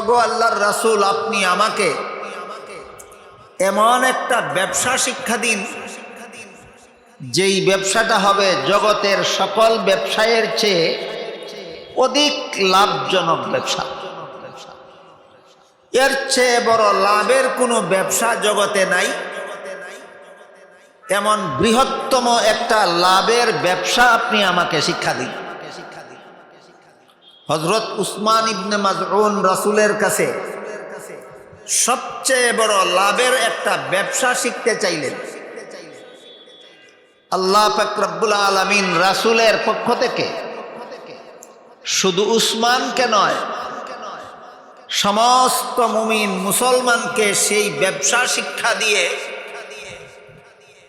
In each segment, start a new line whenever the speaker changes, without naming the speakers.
অগো আল্লাহর রাসূল, আপনি আমাকে এমন একটা ব্যবসা শিক্ষা দিন, যেই ব্যবসাটা হবে জগতের সকল ব্যবসায়ের চেয়ে অধিক লাভজনক ব্যবসা। এর চেয়ে বড় লাভের কোনো ব্যবসা জগতে নাই। এমন বৃহত্তম একটা লাভের ব্যবসা আপনি আমাকে শিক্ষা দিন। হজরত উসমান ইবনে মাজউন রাসূলের কাছে সবচেয়ে বড় লাভের একটা ব্যবসা শিখতে চাইলেন। আল্লাহ ফাকরাবুল আলমিন রাসুলের পক্ষ থেকে শুধু উসমানকে নয়, সমস্ত মুমিন মুসলমানকে সেই ব্যবসা শিক্ষা দিয়ে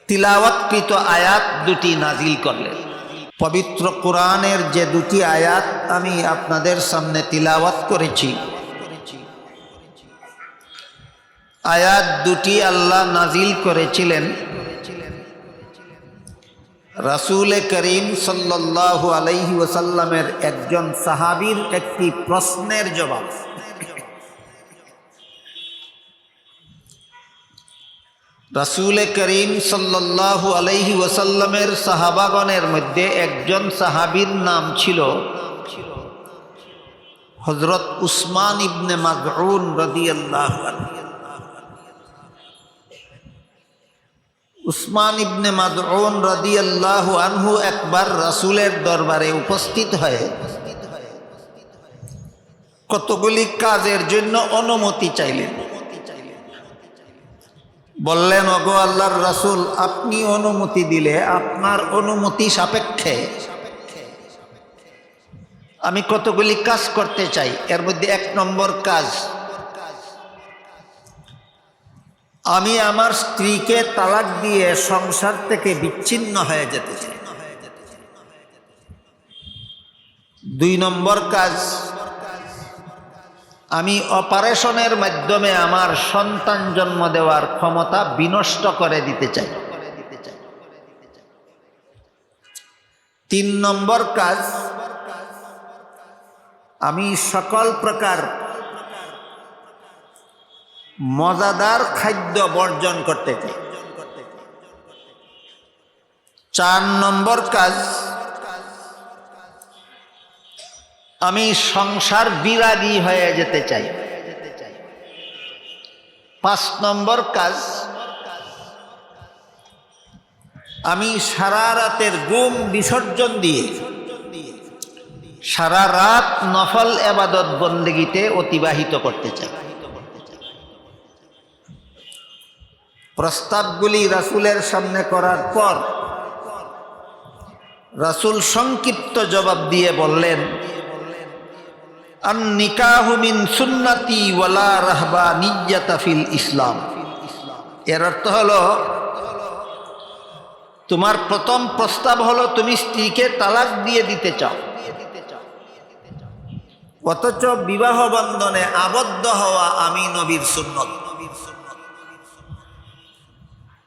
তিলাওয়াতকৃত আয়াত দুটি নাজিল করলেন। পবিত্র কোরআনের যে দুটি আয়াত আমি আপনাদের সামনে তিলাওয়াত করেছি। আয়াত দুটি আল্লাহ নাজিল করেছিলেন। রাসূল করিম সাল্লাল্লাহু আলাইহি ওয়াসাল্লামের একজন সাহাবীর একটি প্রশ্নের জবাব। রাসূল করিম সাল্লাল্লাহু আলাইহি ওয়াসাল্লামের সাহাবাগণের মধ্যে একজন সাহাবীর নাম ছিল হজরত উসমান ইবনে মাজউন রাদিয়াল্লাহু আনহু। উসমান ইবনে মাদউন রাদিয়াল্লাহু আনহু একবার রাসূলের দরবারে উপস্থিত হয়ে কতগুলি কাজের জন্য অনুমতি চাইলেন। বললেন, ওগো আল্লাহর রাসূল, আপনি অনুমতি দিলে আপনার অনুমতি সাপেক্ষে। আমি কতগুলি কাজ করতে চাই, এর মধ্যে এক নম্বর কাজ। আমি আমার স্ত্রীকে তালাক দিয়ে সংসার থেকে বিচ্ছিন্ন হয়ে যেতে চাই। দুই নম্বর কাজ আমি অপারেশনের মাধ্যমে আমার সন্তান জন্ম দেওয়ার ক্ষমতা বিনষ্ট করে দিতে চাই। তিন নম্বর কাজ, আমি সকল প্রকার মজাদার খাদ্য বর্জন করতে চাই। চার নম্বর কাজ আমি সংসার বিরাগী হয়ে যেতে চাই। পাঁচ নম্বর কাজ, আমি সারা রাতের গুম বিসর্জন দিয়ে, সারা রাত নফল এবাদত বন্দেগিতে অতিবাহিত করতে চাই। প্রস্তাবগুলি রাসুলের সামনে করার পর, রাসূল সংক্ষিপ্ত জবাব দিয়ে বললেন আন নিকাহু মিন সুন্নতি ওয়ালা রাহবা নিজ্জাতা ইসলাম। এর অর্থ হলো, তোমার প্রথম প্রস্তাব হলো, তুমি স্ত্রীকে তালাক দিয়ে দিতে চাও। অথচ বিবাহ বন্ধনে আবদ্ধ হওয়া আমি নবীর সুন্নত।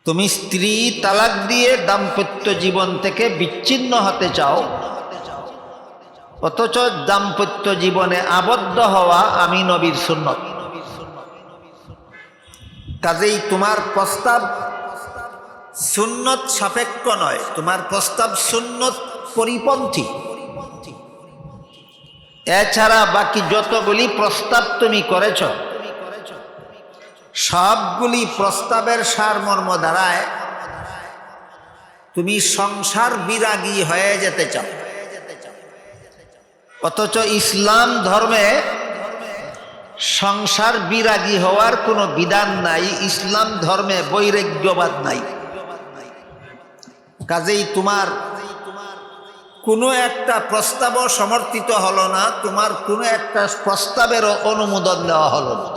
তুমি স্ত্রী তালাক দিয়ে দাম্পত্য জীবন থেকে বিচ্ছিন্ন হতে চাও অথচ দাম্পত্য জীবনে আবদ্ধ হওয়া আমি নবীর সুন্নত। কাজেই তোমার প্রস্তাব সুন্নত সাপেক্ষ নয়, তোমার প্রস্তাব সুন্নত পরিপন্থী। এছাড়া বাকি যতগুলি প্রস্তাব তুমি করেছ, সবগুলি প্রস্তাবের সারমর্ম দ্বারায় তুমি সংসার বিরাগী হয়ে যেতে চাও। অথচ ইসলাম ধর্মে সংসার বিরাগী হওয়ার কোনো বিধান নাই, ইসলাম ধর্মে বৈরাগ্যবাদ নাই। কাজেই তোমার কোনো একটা প্রস্তাবও সমর্থিত হলো না, তোমার কোনো একটা প্রস্তাবেরও অনুমোদন দেওয়া হলো না।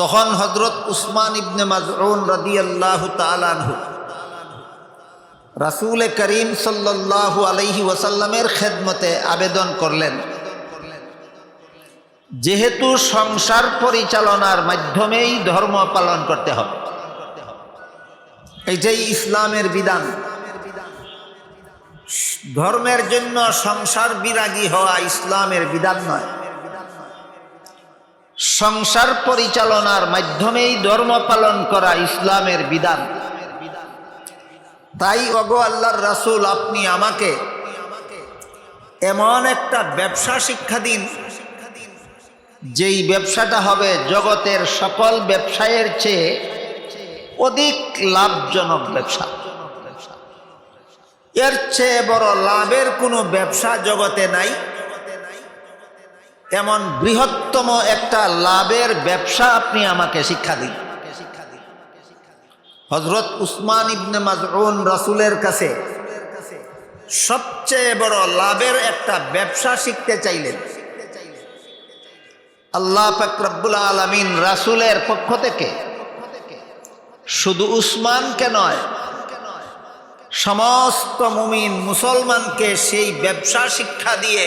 তখন হজরত উসমান ইবনে মাজউন রাদিয়াল্লাহু তাআলাহু রাসূল করিম সাল্লাল্লাহু আলাইহি ওয়াসাল্লামের খেদমতে আবেদন করলেন। যেহেতু সংসার পরিচালনার মাধ্যমেই ধর্ম পালন করতে হবে। এটাই ইসলামের বিধান, ধর্মের জন্য সংসার বিরাগী হওয়া ইসলামের বিধান নয়। সংসার পরিচালনার মাধ্যমেই ধর্ম পালন করা ইসলামের বিধান। তাই অগো আল্লাহর রাসূল, আপনি আমাকে এমন একটা ব্যবসা শিক্ষা দিন, যেই ব্যবসাটা হবে জগতের সকল ব্যবসায়ের চেয়ে অধিক লাভজনক ব্যবসা। এর চেয়ে বড় লাভের কোনো ব্যবসা জগতে নাই। এমন বৃহত্তম একটা লাভের ব্যবসা আপনি আমাকে শিক্ষা দিন। হজরত উসমান ইবনে মাজরুন রাসুলের কাছে সবচেয়ে বড় লাভের একটা ব্যবসা শিখতে চাইলেন। আল্লাহ ফাকরাবুল আলমিন রাসুলের পক্ষ থেকে শুধু উসমানকে নয়, সমস্ত মুমিন মুসলমানকে সেই ব্যবসা শিক্ষা দিয়ে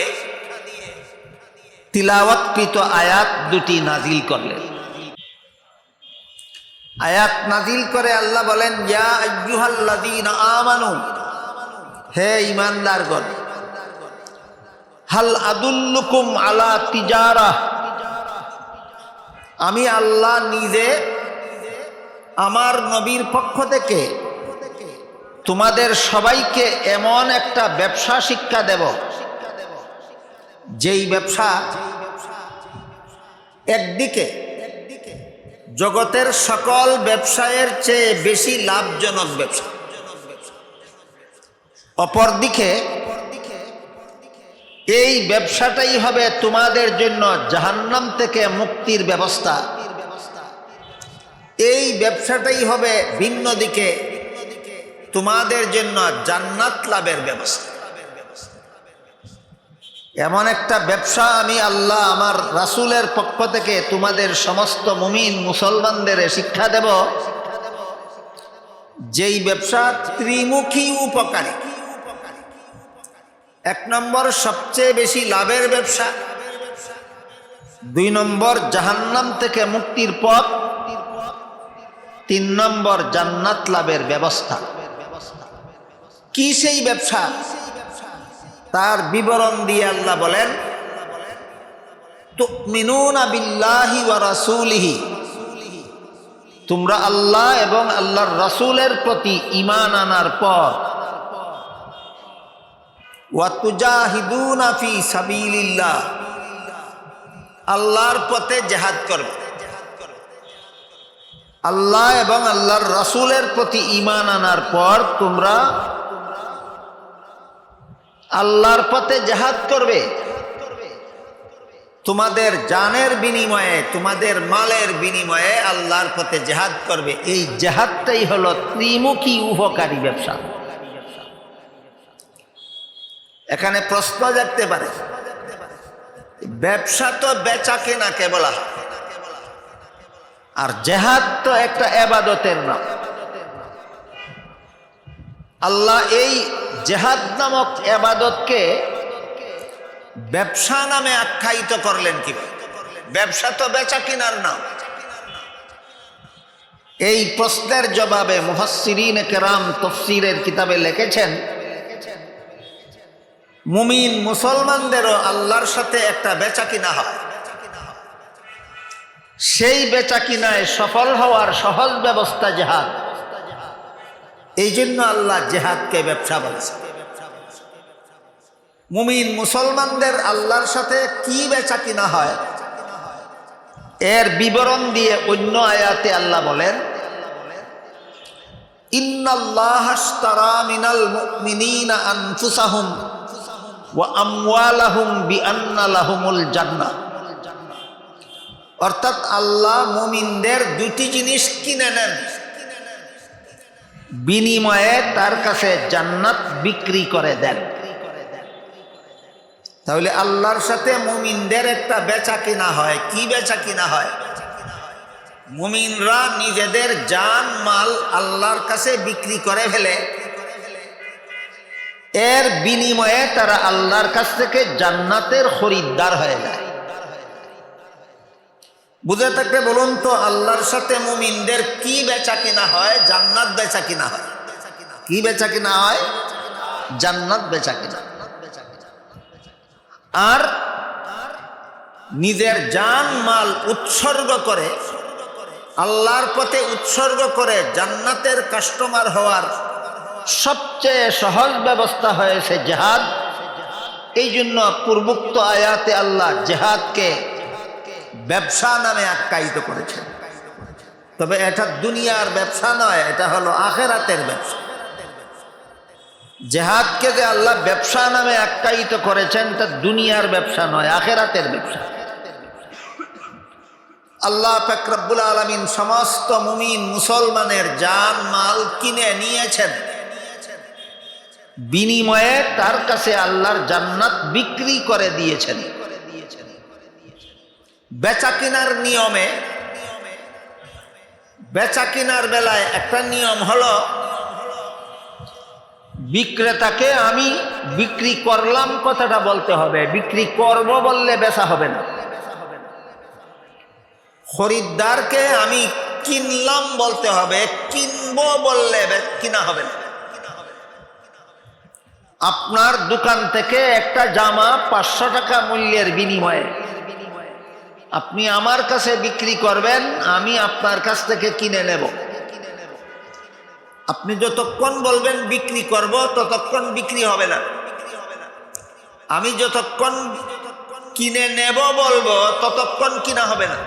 তিলাওয়াতকৃত আয়াত দুটি নাজিল করলেন। আয়াত নাজিল করে আল্লাহ বলেন আমানু হে ইমানদার ঈমানদারগণ, হাল আদুল্লুকুম আলা তিজারা আমি আল্লাহ নিজে আমার নবীর পক্ষ থেকে তোমাদের সবাইকে এমন একটা ব্যবসা শিক্ষা দেব, যেই ব্যবসা একদিকে জগতের সকল ব্যবসায়ের চেয়ে বেশি লাভজনক ব্যবসা। অপরদিকে, এই ব্যবসাটাই হবে তোমাদের জন্য জাহান্নাম থেকে মুক্তির ব্যবস্থা। এই ব্যবসাটাই হবে ভিন্ন দিকে, তোমাদের জন্য জান্নাত লাভের ব্যবস্থা। এমন একটা ব্যবসা আমি আল্লাহ আমার রাসুলের পক্ষ থেকে তোমাদের সমস্ত মুমিন মুসলমানদের শিক্ষা দেব। যেই ব্যবসা ত্রিমুখী উপকারী। এক নম্বর সবচেয়ে বেশি লাভের ব্যবসা। দুই নম্বর জাহান্নাম থেকে মুক্তির পথ। তিন নম্বর জান্নাত লাভের ব্যবস্থা। কি সেই ব্যবসা? তার বিবরণ দিয়ে আল্লাহ বলেন তোমরা আল্লাহ এবং আল্লাহর রাসূলের প্রতি ঈমান আনার পর সাবিলিল্লাহ। আল্লাহর পথে জেহাদ করবে। আল্লাহ এবং আল্লাহর রাসূলের প্রতি ইমান আনার পর তোমরা আল্লাহর পথে জাহাদ করবে। তোমাদের জানের বিনিময়ে, তোমাদের মালের বিনিময়ে আল্লাহর পথে জেহাদ করবে। এই জেহাদটাই হলো ত্রিমুখী উপকারী ব্যবসা। এখানে প্রশ্ন জাগতে পারে। ব্যবসা তো বেচা কেনাকে বলা হয়। আর জেহাদ তো একটা এবাদতের নাম। আল্লাহ এই জেহাদ নামক এবাদতকে ব্যবসা নামে আখ্যায়িত করলেন কি ব্যবসা তো বেচা কিনার নাম। এই প্রশ্নের জবাবে মুহাসিরিন কেরাম তফসিরের কিতাবে লিখেছেন, মুমিন মুসলমানদেরও আল্লাহর সাথে একটা বেচা কিনা হয়। সেই বেচা কিনায় সফল হওয়ার সহজ ব্যবস্থা জেহাদ। এই জন্য আল্লাহ জেহাদকে ব্যবসা বলেছে। মুমিন মুসলমানদের আল্লাহর সাথে কি বেচা কিনা হয়, এর বিবরণ দিয়ে অন্য আয়াতে আল্লাহ বলেন অর্থাৎ আল্লাহ মুমিনদের দুটি জিনিস কিনে নেন। বিনিময়ে তার কাছে জান্নাত বিক্রি করে দেন। তাহলে আল্লাহর সাথে মুমিনদের একটা বেচা কিনা হয়, কি বেচা কিনা হয়? মুমিনরা নিজেদের জান, মাল আল্লাহর কাছে বিক্রি করে ফেলে। এর বিনিময়ে তারা আল্লাহর কাছ থেকে জান্নাতের খরিদ্দার হয়ে যায়। বুঝে থাকতে বলুন তো, আল্লাহর সাথে মুমিনদের কি বেচা কিনা হয়? জান্নাত বেচা কিনা হয়? কি বেচা কিনা হয়? জান্নাত বেচা কিনা আর নিজের জান, মাল উৎসর্গ করে, আল্লাহর পথে উৎসর্গ করে জান্নাতের কাস্টমার হওয়ার সবচেয়ে সহজ ব্যবস্থা হয়েছে জেহাদ। এই জন্য পূর্বোক্ত আয়াতে আল্লাহ জেহাদকে ব্যবসা নামে আখ্যায়িত করেছেন। তবে এটা দুনিয়ার ব্যবসা নয়, এটা হলো আখেরাতের ব্যবসা। জেহাদকে যে আল্লাহ ব্যবসা নামে আখ্যায়িত করেছেন তা দুনিয়ার ব্যবসা নয়, আখেরাতের ব্যবসা। আল্লাহ ফেকরবুল আলমিন সমস্ত মুমিন মুসলমানের যান মাল কিনে নিয়েছেন। বিনিময়ে তার কাছে আল্লাহর জান্নাত বিক্রি করে দিয়েছেন। বেচা কিনার নিয়মে বেচা কিনার বেলায় একটা নিয়ম হলো, বিক্রেতাকে আমি বিক্রি করলাম কথাটা বলতে হবে, বিক্রি করব বললে বেচা হবে না। খরিদ্দারকে আমি কিনলাম বলতে হবে, কিনবো বললে কিনা হবে না। আপনার দোকান থেকে একটা জামা পাঁচশো টাকা মূল্যের বিনিময়ে আপনি আমার কাছে বিক্রি করবেন, আমি আপনার কাছ থেকে কিনে নেব। আপনি যতক্ষণ বলবেন বিক্রি করব, ততক্ষণ বিক্রি হবে না। আমি যতক্ষণ কিনে নেব বলব, ততক্ষণ কিনা হবে না।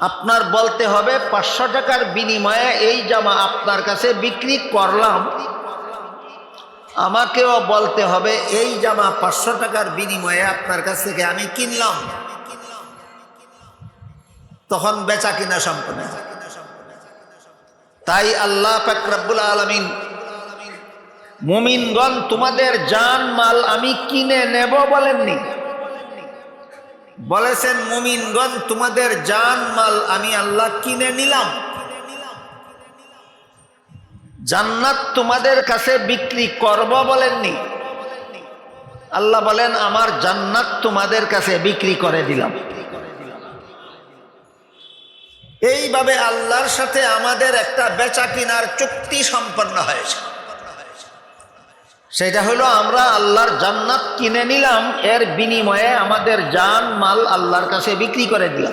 আপনার বলতে হবে, পাঁচশো টাকার বিনিময়ে এই জামা আপনার কাছে বিক্রি করলাম। আমাকেও বলতে হবে, এই জামা পাঁচশো টাকার বিনিময়ে আপনার কাছ থেকে আমি কিনলাম। তখন বেচা কিনা সম্পন্ন। তাই আল্লাহ ফাকরাবুল আলমিন, মুমিনগণ, তোমাদের জান মাল আমি কিনে নেব বলেননি। বলেছেন, মুমিনগণ, তোমাদের জান মাল আমি আল্লাহ কিনে নিলাম। জান্নাত তোমাদের কাছে বিক্রি করব বলেননি। আল্লাহ বলেন, আমার জান্নাত তোমাদের কাছে বিক্রি করে দিলাম। এইভাবে আল্লাহর সাথে আমাদের একটা বেচা কিনার চুক্তি সম্পন্ন হয়েছে। সেটা হলো আমরা আল্লাহর জান্নাত কিনে নিলাম, এর বিনিময়ে আমাদের জান, মাল আল্লাহর কাছে বিক্রি করে দিলাম।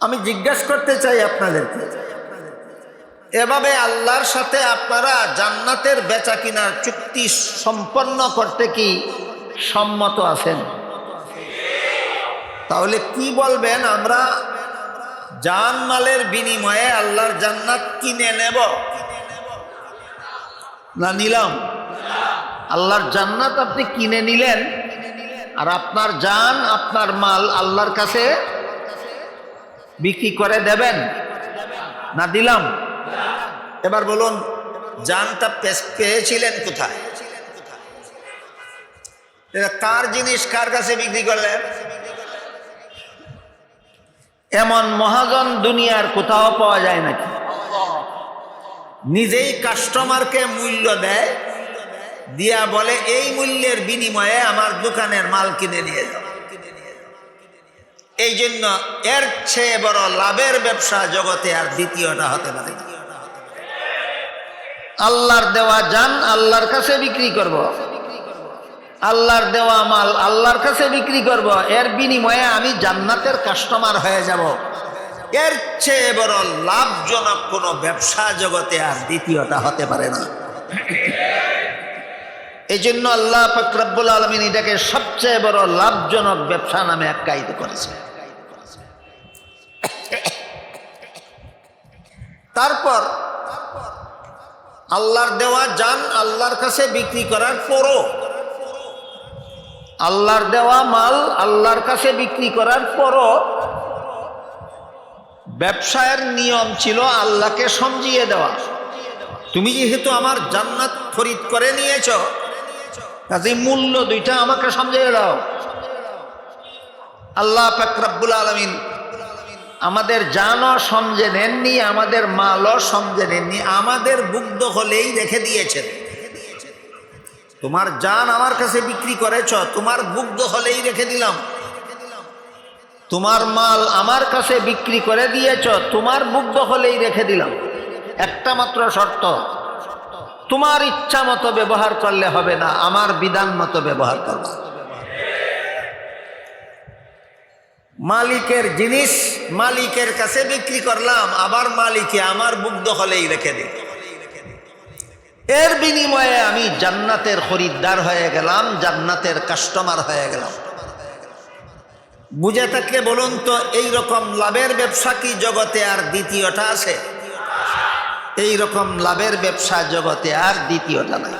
আমি জিজ্ঞাসা করতে চাই আপনাদেরকে, এভাবে আল্লাহর সাথে আপনারা জান্নাতের বেচা কিনার চুক্তি সম্পন্ন করতে কি সম্মত আছেন? তাহলে কি বলবেন আমরা? জান মালের বিনিময়ে আল্লাহর জান্নাত কিনে নেব। না, নিলাম। আল্লাহর জান্নাত আপনি কিনে নিলেন, আর আপনার জান, আপনার মাল আল্লাহর কাছে বিক্রি করে দেবেন। না, দিলাম। এবার বলুন, জানটা পেয়েছিলেন কোথায়? কার জিনিস, কার কাছে বিক্রি করলেন? এমন মহাজন দুনিয়ার কোথাও পাওয়া যায় নাকি? নিজেই কাস্টমারকে মূল্য দেয়, দিয়া বলে, এই মূল্যের বিনিময়ে আমার দোকানের মাল কিনে নিয়ে যাও। এই জন্য এর চেয়ে বড় লাভের ব্যবসা জগতে আর দ্বিতীয়টা হতে পারে আল্লাহর দেওয়া যান, আল্লাহর কাছে বিক্রি করব। আল্লাহর দেওয়া মাল আল্লাহর কাছে বিক্রি করব। এর বিনিময়ে আমি জান্নাতের কাস্টমার হয়ে যাব এর চেয়ে বড় লাভজনক কোনো ব্যবসা জগতে আর দ্বিতীয়টা হতে পারে না এই জন্য আল্লাহ ফকরাবুল আলমিন এটাকে সবচেয়ে বড় লাভজনক ব্যবসা নামে আখ্যায়িত করেছে তারপর আল্লাহর দেওয়া যান আল্লাহর কাছে বিক্রি করার পরও আল্লাহর দেওয়া মাল আল্লাহর কাছে বিক্রি করার পরও ব্যবসায়ের নিয়ম ছিল আল্লাহকে সমজিয়ে দেওয়া। তুমি যেহেতু আমার জান্নাত খরিদ করে নিয়েছ কাজে মূল্য দুইটা আমাকে সমজিয়ে দাও। আল্লাহ ফাকরাবুল আলমিন আমাদের জানও সমঝে নেননি, আমাদের মালও সমঝে নেননি, আমাদের বুগ্ধ হলেই রেখে দিয়েছেন। তোমার জান আমার কাছে বিক্রি করেছ তোমার বুগ্ধ হলেই রেখে দিলাম। তোমার মাল আমার কাছে বিক্রি করে দিয়েছ তোমার বুগ্ধ হলেই রেখে দিলাম। একটা মাত্র শর্ত, তোমার ইচ্ছা মতো ব্যবহার করলে হবে না, আমার বিধান মতো ব্যবহার করবা মালিকের জিনিস মালিকের কাছে বিক্রি করলাম, আবার মালিকে আমার বুক দখলেই রেখে দিল। এর বিনিময়ে আমি জান্নাতের খরিদ্দার হয়ে গেলাম, জান্নাতের কাস্টমার হয়ে গেলাম। বুঝে থাকলে বলুন তো এই রকম লাভের ব্যবসা কি জগতে আর দ্বিতীয়টা আছে? এই রকম লাভের ব্যবসা জগতে আর দ্বিতীয়টা নাই।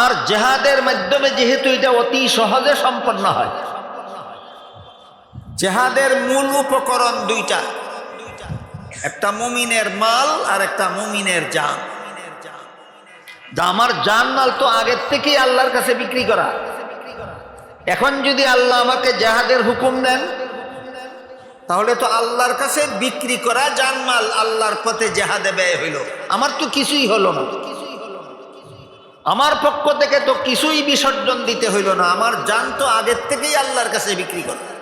আর জেহাদের মাধ্যমে যেহেতু এটা অতি সহজে সম্পন্ন হয়, জেহাদের মূল উপকরণ দুইটা। একটা মুমিনের মাল আর একটা মুমিনের জান। আমার জান মাল তো আগের থেকেই আল্লাহর কাছে বিক্রি করা। এখন যদি আল্লাহ আমাকে জাহাদের হুকুম দেন, তাহলে তো আল্লাহর কাছে বিক্রি করা জানমাল আল্লাহর পথে জেহাদে ব্যয় হইল। আমার তো কিছুই হলো না। আমার পক্ষ থেকে তো কিছুই বিসর্জন দিতে হইল না। আমার জান তো আগের থেকেই আল্লাহর কাছে বিক্রি করা।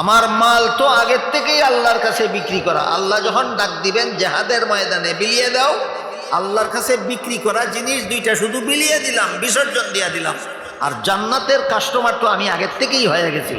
আমার মাল তো আগের থেকেই আল্লাহর কাছে বিক্রি করা। আল্লাহ যখন ডাক দিবেন, জেহাদের ময়দানে বিলিয়ে দাও। আল্লাহর কাছে বিক্রি করা জিনিস দুইটা, শুধু বিলিয়ে দিলাম, বিসর্জন দিয়ে দিলাম। আর জান্নাতের কাস্টমার তো আমি আগের থেকেই হয়ে গেছি।